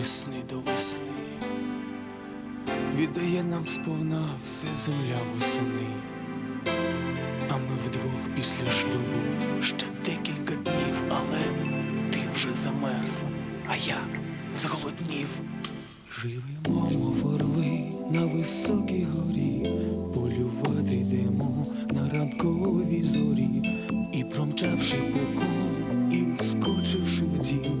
весни до весни. Віддає нам сповна все земля восени. А ми вдвох після шлюбу ще декілька днів, але ти вже замерзла, а я зголоднів. Живемо, мов орли на високій горі, полювати йдемо на ранковій зорі, і промчавши по колу, і вскочивши в дім,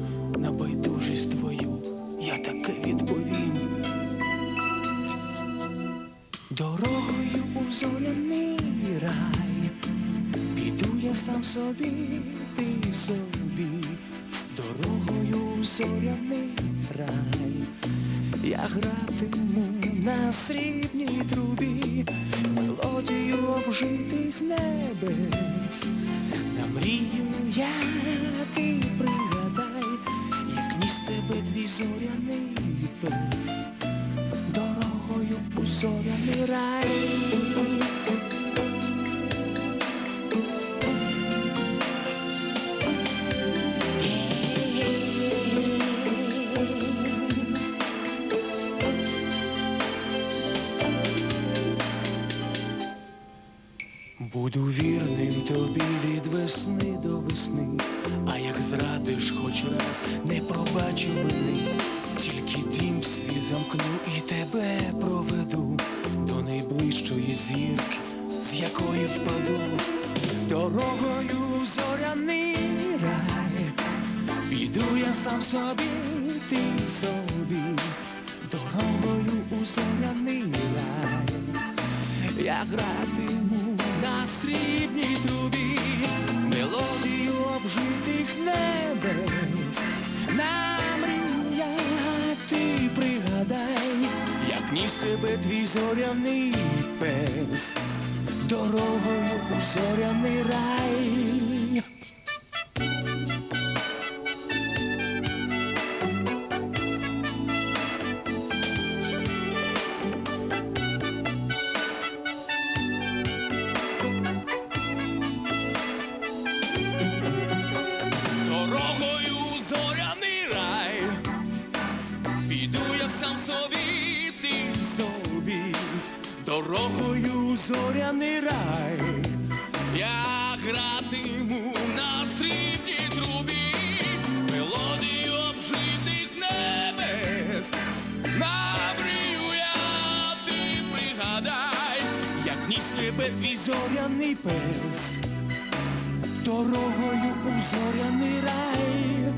зоряний рай, піду я сам собі, ти собі, дорогою зоряний рай, я гратиму на срібній трубі, мелодію обжитих небес, на мрію я ти пригадай, як ніс тебе твій зоряний пес дорогою у зоряний рай. Буду вірним тобі від весни до весни, а як зрадиш хоч раз, не пробачу вини, тільки дім свій замкну і тебе проведу до найближчої зірки, з якої впаду, дорогою зоряний рай, піду я сам собі, ти собі, дорогою у зоряний рай. Я гратиму на срібній трубі мелодію обжитих небес. Намрія ти пригадай, як ніс тебе твій зоряний пес дорогою у зоряний рай. Дорогою зоряний рай, я гратиму на срібній трубі, мелодію обжитих небес, Намрію я ти пригадай, як ніс тебе твій зоряний пес. Дорогою у зоряний рай.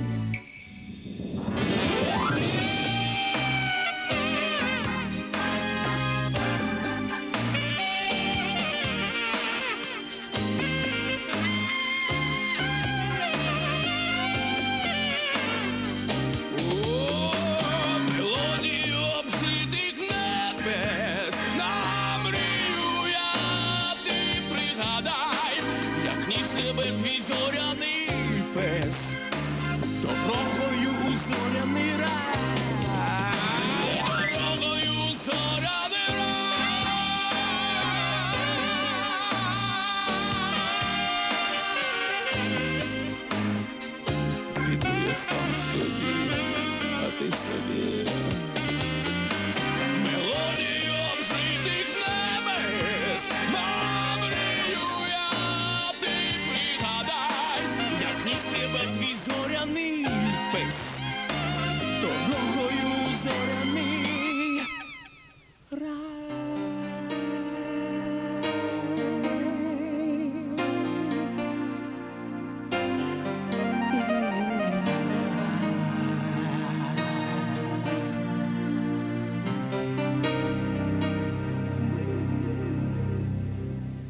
Bye.